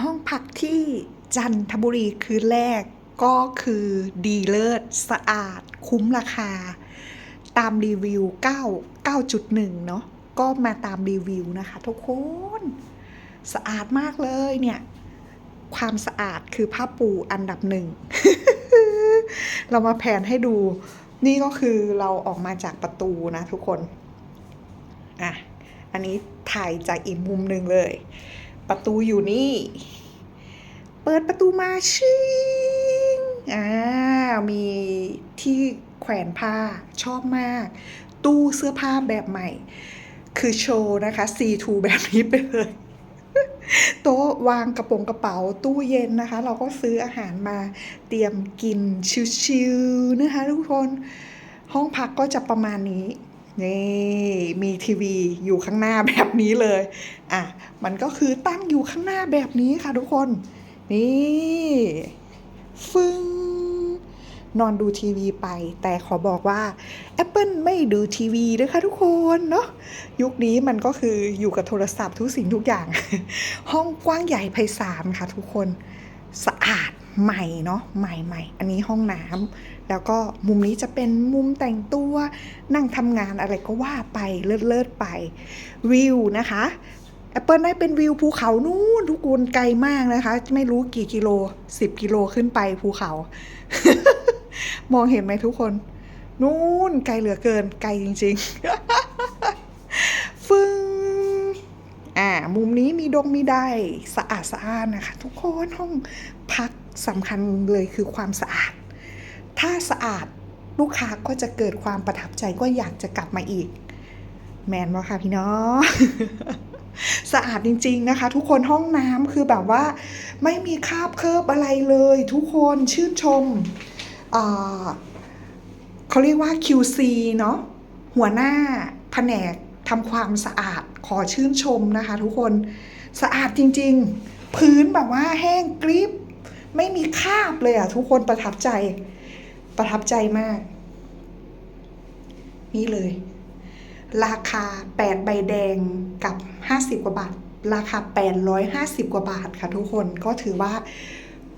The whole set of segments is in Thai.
ห้องพักที่จันทบุรีคืนแรกก็คือดีเลิศสะอาด คุ้มราคา ตามรีวิว 9 9.1 เนาะก็มาตามรีวิวนะคะ ทุกคน สะอาดมากเลยเนี่ย ความสะอาดคือผ้าปูอันดับหนึ่ง เรามาแผนให้ดู นี่ก็คือเราออกมาจากประตูนะทุกคน อะ อันนี้ถ่ายจากอีกมุมหนึ่งเลย ประตูอยู่นี่ เปิดประตูมาชิงอ่ามีที่แขวนผ้าชอบมาก ตู้เสื้อผ้าแบบใหม่ คือโชว์นะคะ C2 แบบนี้ไปเลยโต๊ะวางกระโปรงกระเป๋าตู้เย็นนะคะ เราก็ซื้ออาหารมาเตรียมกินชิวๆนะคะทุกคน ห้องพักก็จะประมาณนี้ นี่มีทีวีอยู่ข้างหน้าแบบนี้เลย อะ มันก็คือตั้งอยู่ข้างหน้าแบบนี้ค่ะทุกคน นี่ฟึงนอนดูทีวีไป แต่ขอบอกว่า Apple ไม่ดูทีวีนะคะทุกคนเนาะยุคนี้มันก็คืออยู่กับโทรศัพท์ทุกสิ่งทุกอย่าง ห้องกว้างใหญ่ไพศาลค่ะทุกคนสะอาด ใหม่เนาะใหม่ใหม่อันนี้ห้องน้ำแล้วก็มุมนี้จะเป็นมุมแต่งตัวนั่งทำงานอะไรก็ว่าไปเลิศเลิศไปวิวนะคะ Apple ได้เป็นวิวภูเขานู่นทุกคนไกลมากนะคะ ไม่รู้กี่กิโล 10 กิโลขึ้นไปภูเขา มองเห็นไหมทุกคน นู่นไกลเหลือเกินไกลจริงๆฟึงอ่ามุมนี้ มีดงมีได้สะอาดสะอาดนะคะ ทุกคนห้องพักสำคัญเลยคือความสะอาด ถ้าสะอาดลูกค้าก็จะเกิดความประทับใจก็อยากจะกลับมาอีก แมนวะค่ะพี่น้องสะอาดจริง ๆนะคะ ทุกคนห้องน้ำคือแบบว่า ไม่มีคราบเคิบอะไรเลย ทุกคนชื่นชมเขาเรียกว่า QC เนาะหัวหน้าแผนกทำความสะอาดขอชื่นชมนะคะ ทุกคน สะอาดจริง ๆ พื้นแบบว่าแห้งกริบไม่มีคราบเลยอะทุกคนประทับใจ ประทับใจมาก นี่เลย ราคา 8 ใบแดงกับ 50 กว่าบาท ราคา 850 กว่าบาทค่ะทุกคนก็ถือว่า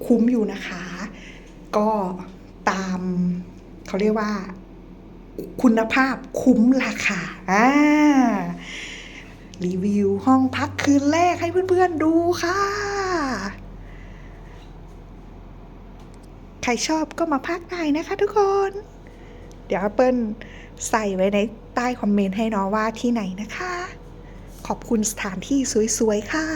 คุ้มอยู่นะคะ ก็ตามเขาเรียกว่า คุณภาพคุ้มราคาอ่า รีวิวห้องพักคืนแรกให้เพื่อนๆดูค่ะ ใครชอบก็มาพักได้นะคะทุกคน เดี๋ยวเปิ้ลใส่ไว้ในใต้คอมเมนต์ให้น้องว่าที่ไหนนะคะ ขอบคุณสถานที่สวยๆค่ะ